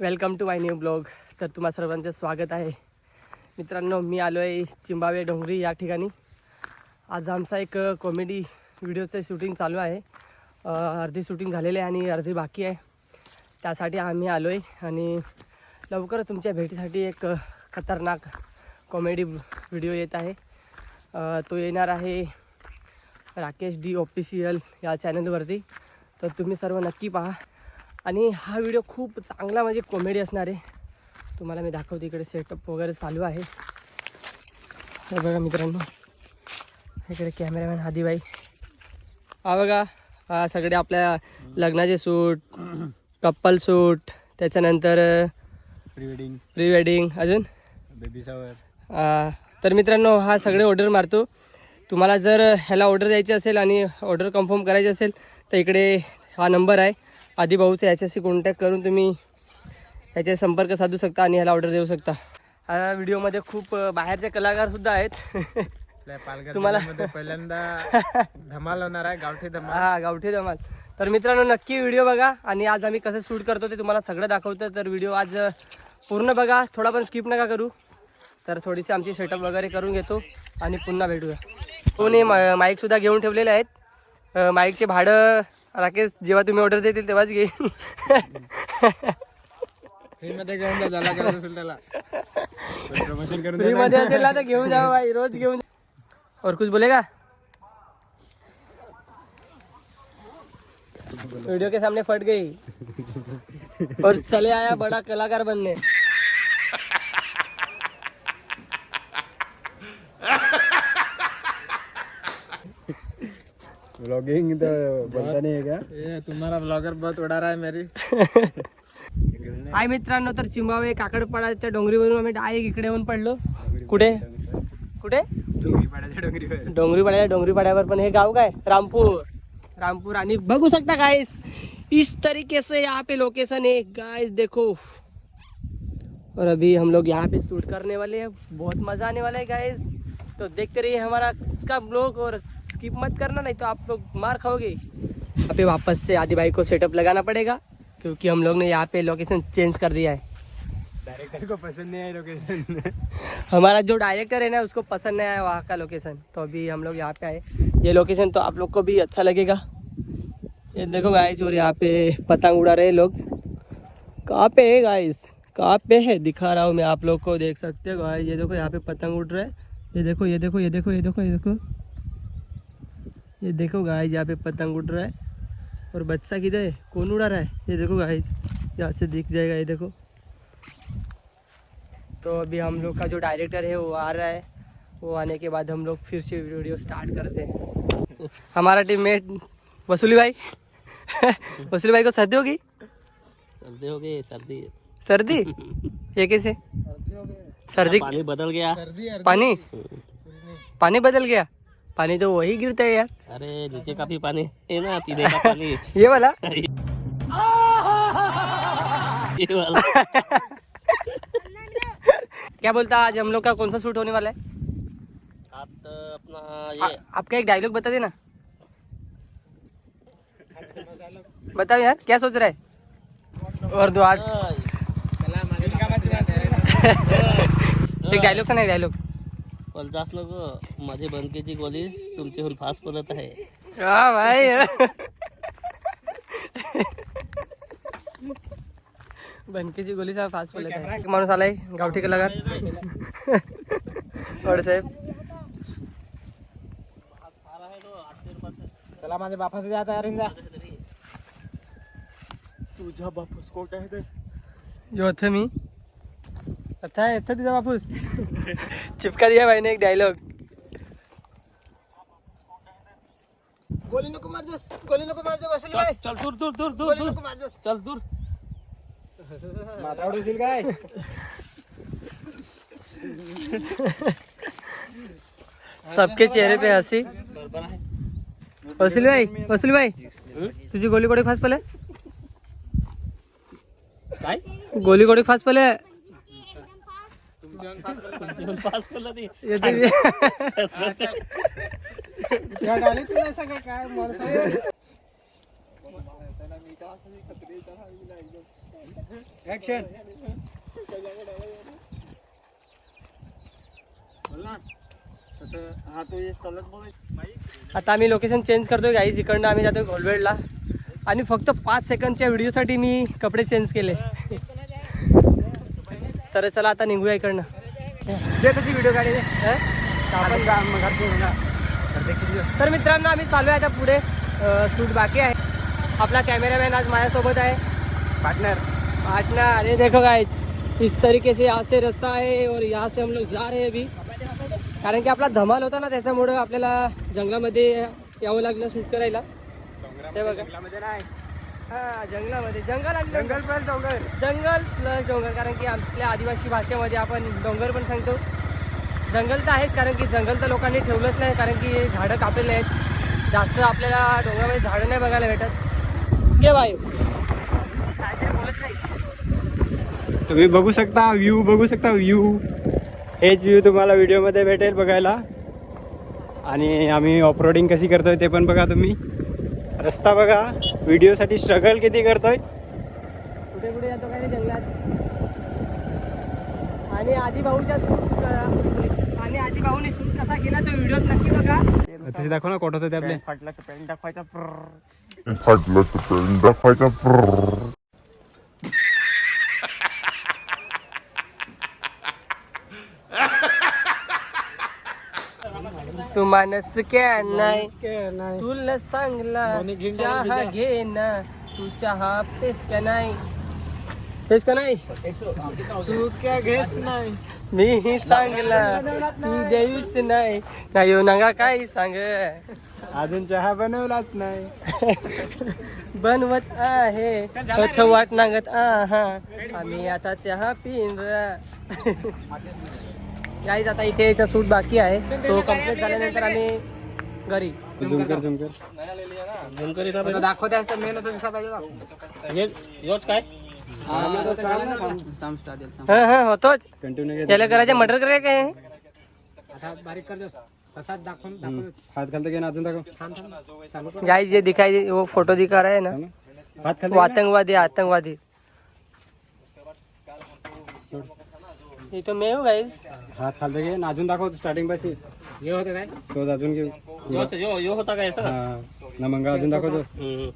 Welcome to my new blog. तर तुम्हा सर्वांचं स्वागत आहे. मित्रांनो मी आलो आहे चिंबावे डोंगरी या ठिकाणी. आज आमचा एक कॉमेडी व्हिडिओचं शूटिंग चालू आहे. अर्धी शूटिंग झालेली आहे आणि अर्धी बाकी आहे. त्यासाठी आम्ही आलो आहे आणि लवकर तुमच्या भेटीसाठी एक खतरनाक कॉमेडी व्हिडिओ येत आहे. तो येणार आहे राकेश डी ऑफिशियल या चॅनलवरती तर तुम्ही सर्व नक्की पहा. आणि हा व्हिडिओ खूप चांगला म्हणजे कॉमेडी असणार आहे. तुम्हाला मी दाखवतो इकडे सेटअप वगैरे चालू आहे. हे बघा मित्रांनो. इकडे कॅमेरामॅन हादीबाई. हा बघा हा सगळे आपल्या लग्नाचे सूट कप्पल सूट त्याच्यानंतर प्री वेडिंग प्री वेडिंग अजून? बेबी शावर आ, तर मित्रांनो हा सगळे ऑर्डर मारतो. तुम्हाला जर ह्याला ऑर्डर द्यायची असेल आणि ऑर्डर कन्फर्म करायची असेल तर इकडे हा नंबर आहे. आधी भाऊचा याच्याशी कॉन्टॅक्ट करून तुम्ही याचे संपर्क साधू शकता आणि ह्याला ऑर्डर देऊ शकता. हा व्हिडिओमध्ये खूप बाहेरचे कलाकारसुद्धा आहेत. पालघर तुम्हाला- पहिल्यांदा धमाल होणार आहे गावठी धमाल. हा गावठी धमाल. तर मित्रांनो नक्की व्हिडिओ बघा आणि आज आम्ही कसं शूट करतो ते तुम्हाला सगळं दाखवतं तर व्हिडिओ आज पूर्ण बघा. थोडा पण स्किप नका करू. तर थोडीशी आमची सेटअप वगैरे करून घेतो आणि पुन्हा भेटूया. कोणी माईक सुद्धा घेऊन ठेवलेले आहेत. माईकचे भाडं राकेश जेव्हा तुम्ही ऑर्डर देतील तेव्हाच घे फ्री मध्ये घेऊन जा ज्याला करायचं असेल त्याला. प्रमोशन करून फ्री मध्ये असेल ना तर घेऊन जा भाई रोज घेऊन जा. और कुछ बोलेगा वीडियो के सामने फट गई. और चले आया बड़ा कलाकार बनने. ब्लॉगिंग तो नहीं है क्या? ये तुम्हारा ब्लॉगर बहुत उड़ा रहा है मेरी। हाय मित्रांनो तर चिंबावे काकडपाडाच्या डोंगरीवरून आम्ही डायरेक्ट इकडे येऊन पडलो. कुठे? कुठे? डोंगरी पाड्याच्या डोंगरीवर. डोंगरी पाड्या डोंगरी पाड्यावर पण हे गाव काय? रामपूर. रामपूर. आणि बघू शकता गाइस इस तरीके से यहाँ पे लोकेशन है. गाइस देखो. और अभी हम लोग यहाँ पे शूट करने वाले हैं. बहुत मज़ा आने वाला है गाइस तो देखते रहिए हमारा का ब्लॉग और स्किप मत करना नहीं तो आप लोग मार खाओगे। यहाँ पे वापस से आदि भाई को सेटअप लगाना पड़ेगा क्योंकि हम लोग ने यहाँ पे लोकेशन चेंज कर दिया है। डायरेक्टर को पसंद नहीं आया लोकेशन हमारा जो डायरेक्टर है ना उसको पसंद नहीं आया वहाँ का लोकेशन तो अभी हम लोग यहाँ पे आए। ये लोकेशन तो आप लोग को भी अच्छा लगेगा। ये देखो गाइस और यहाँ पे पतंग उड़ा रहे लोग। कहाँ पे है गाइस कहाँ पे है? दिखा रहा हूँ मैं आप लोग को देख सकते हो गाइस ये देखो यहाँ पे पतंग उड़ रहा है। ये देखो ये देखो ये देखो ये देखो ये देखो। ये देखो गाइस यहाँ पे पतंग उड़ रहा है। और बच्चा किधर है? कौन उड़ा रहा है? ये देखो गाइस यहाँ से दिख जाएगा ये देखो। तो अभी हम लोग का जो डायरेक्टर है वो आ रहा है। वो आने के बाद हम लोग फिर से वीडियो स्टार्ट करते हैं। हमारा टीम मेट वसूली भाई। वसूली भाई को सर्दी होगी? सर्दी हो गई सर्दी। सर्दी? ये कैसे? सर्दी पानी बदल गया। पानी? पानी बदल गया? पानी तो वही गिरता है यार। अरे नीचे का भी पानी है ना पीने का पानी। ये वाला? ये वाला। क्या बोलता आज हम लोग का कौन सा शूट होने वाला है? आप तो अपना आ, ये आपका एक डायलॉग बता देना। बताओ यार क्या सोच रहा है? और दो आठ एक डायलॉग नाही डायलॉग बोलतास नको. माझी बनकेची गोली तुमच्याहून फास्ट पडत आहे. हा भाई बनकेची गोलीचा फास्ट बोलत आहे. एक माणूस आलाय. गावठी कलाकार वड साहेब. चला माझ्या बापाचं जा तयार जा. तुझ्या बापूस कोट आहे ते. मी. अच्छा है तुझा बापूस चिपका दिया भाई ने एक डायलॉग गोली नको मारजस गोली नको बाय चल दूर दूर दूर दूर गोली मारजस चल दूर। माथा काय सबके चेहरे पे हँसी। वसुली भाई वसुली भाई तुझी गोली कोडी फास्ट पले? काय? गोली कोडी फास्ट पले? नाही. ये सगळं काय ऍक्शन हा आता आम्ही लोकेशन चेंज करतोय गाईज इकडनं आम्ही जातोय घोलवेडला आणि फक्त पाच सेकंडच्या व्हिडिओसाठी मी कपडे चेंज केले. तर चला आता निघूया इकडनं. दे कशी व्हिडिओ मग तर मित्रांनो आम्ही चालू आहे आता पुढे. शूट बाकी आहे. अपना कैमरामैन आज माझ्यासोबत आहे. पार्टनर पाटना अरे देखो गाइस इस तरीके से यहाँ से रास्ता है और यहाँ से हम लोग जा रहे हैं अभी. कारण की आपला धमाल होता ना त्याच्यामुळं आपल्याला जंगलामध्ये यावं लागलं शूट करायला. ते बघा. हा जंगलामध्ये. जंगल आणि जंगल पण डोंगर. जंगल प्लस डोंगर कारण की आपल्या आदिवासी भाषेमध्ये आपण डोंगर पण सांगतो. जंगल तर आहेच कारण की जंगल तर लोकांनी ठेवलंच नाही कारण की झाडं कापलेले आहेत. जास्त आपल्याला डोंगरामध्ये झाडं नाही बघायला भेटत. घे बाई. तुम्ही बघू शकता व्ह्यू बघू शकता व्ह्यू हेच व्ह्यू तुम्हाला व्हिडिओमध्ये भेटेल बघायला. आणि आम्ही ऑफरोडिंग कशी करतोय ते पण बघा तुम्ही. रस्ता बघा. व्हिडिओसाठी स्ट्रगल किती करतोय. कुठे कुठे जातो काय जंगलात. आणि आधी भाऊच्या सूट आणि आधी भाऊने शूट कसा केला तो व्हिडिओ नक्की बघा. तिथे दाखव ना कोट होतं ते आपले. फाटलं तर पेंट दाखवायचा. तू मानस क्या नाही तुला सांगला चहा घे ना. तू चहा पेस का नाही पेस का नाही तू क्या घेस नाही मी सांगला तू देऊच नाही नाही हो नका काय सांग? अजून चहा बनवलाच नाही बनवत आहे कथ वाट नागत आहा. आम्ही आता चहा पिन गाईज आता इथे याचा सूट बाकी आहे. तो कंप्लीट झाल्यानंतर आम्ही घरी. झुमकर झुमकर. दाखवते असतं मेहनत दिसा पाहिजे हे योच काय? हा हा होतोच. कंटिन्यू त्याला करायचं मटर करायचं काय आता बारीक हात खालतं घे ना अजून दाखव. गाइस ये दिखाई दे वो फोटो दिखा रहा है ना? हात वो आतंकवादी है, ये तो मैं हूँ गाइस हात खालतं घे. ना अजून दाखव स्टार्टिंग पाशी. हे होतं काय? तो अजून यो यो होता काय असं? हा. ना मग अजून दाखवतो हम्म.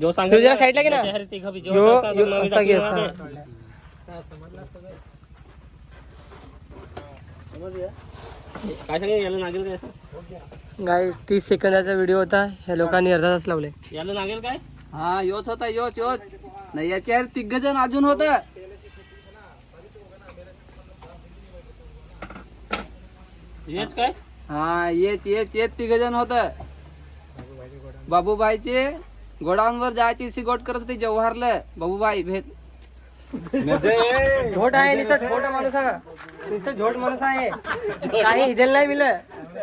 जो सांग तू जरा साईडला घे ना. यो यो असा घे असा. काय सांगे? याला नागेल काय असं? गाइस तीस सेकंदाचा व्हिडिओ होता. ह्या लोकांनी अर्धा तास लावले. याला नागेल काय? हा योच होता योच योच. नाही याच्यावर तिघ जण अजून होत. हेच काय? हा येत येत येत तिघ जण होत. बाबूबाईचे गोडाऊनवर जायची सिगोट करत होते जव्हारला. बाबूबाई भेट. झोट आहे नुसतं झोट माणूस आहे नुसतं झोट माणूस आहे. काही हिदेल नाही मिलं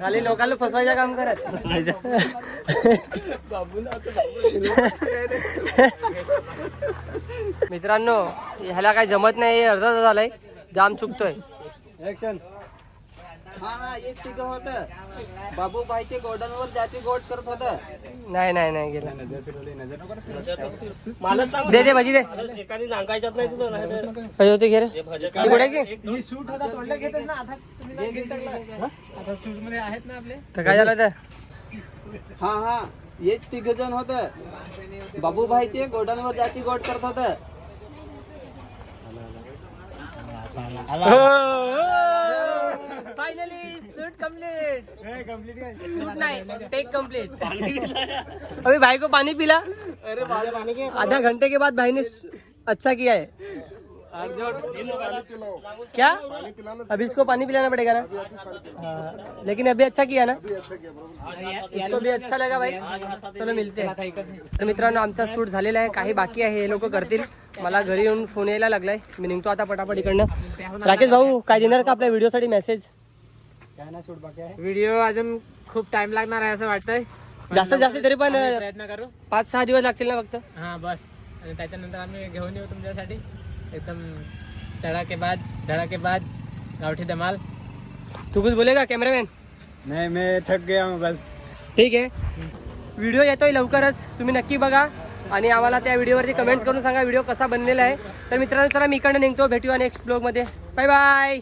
खाली लोकांना फसवायचं काम करत. मित्रांनो ह्याला काय जमत नाही अर्धा झालाय. जाम चुकतोय. हा हा एक तिघ होत. बाबूबाईचे गोडाऊनवर जायची गोट करत होत. नाही नाही नाही गेला. दे दे भाजी दे. एकाने नांगायच्यात नाही तुझं नाही तर- भाजी होती घे रे. हे भजे ती गोड्याची आता शूटमध्ये आहेत ना आपले? तर काय झालं तर? हा हा एक तिघ जण होत. बाबूबाईचे गोडाऊनवर जायची गोट करत होत. फायनली शूट कंप्लीट शूट नाही टेक कंप्लीट अभी भाई को पानी पिला। अरे आधा घंटे के बाद भाई ने अच्छा किया है। क्या? अभी इसको पानी पिलाना पड़ेगा ना? हाँ, लेकिन अभी अच्छा किया ना? इसको भी अच्छा लगा भाई। चलो मिलते हैं। तर मित्रांनो आमचा शूट झालेला आहे काही बाकी आहे हे लोक करतील. मला घरी येऊन फ़ोन यायला लागलाय. मी निघतो आता पटापट इकडनं. राकेश भाऊ काय देणार का आपल्या व्हिडिओसाठी मेसेज काय ना शूट बाकी आहे. व्हिडिओ अजून खूप टाइम लागणार आहे असं वाटतंय. जास्तीत जास्त तरी पण प्रयत्न करू. पाच सहा दिवस लागतील ना फक्त? हा बस. आणि त्याच्यानंतर आम्ही घेऊन येऊ तुमच्यासाठी. एकदम धडाकेबाज धडाकेबाज गावठी धमाल. तू कुछ बोलेगा कॅमेरामॅन नाही मी थक गया हूं बस. ठीक आहे. व्हिडिओ येतोय लवकरच. तुम्ही नक्की बघा. आणि आम्हाला त्या व्हिडिओवरती कमेंट्स करून सांगा व्हिडिओ कसा बनलेला आहे. तर मित्रांनो चला मी इकडनं निघतो. भेटूया नेक्स्ट ब्लॉगमध्ये बाय बाय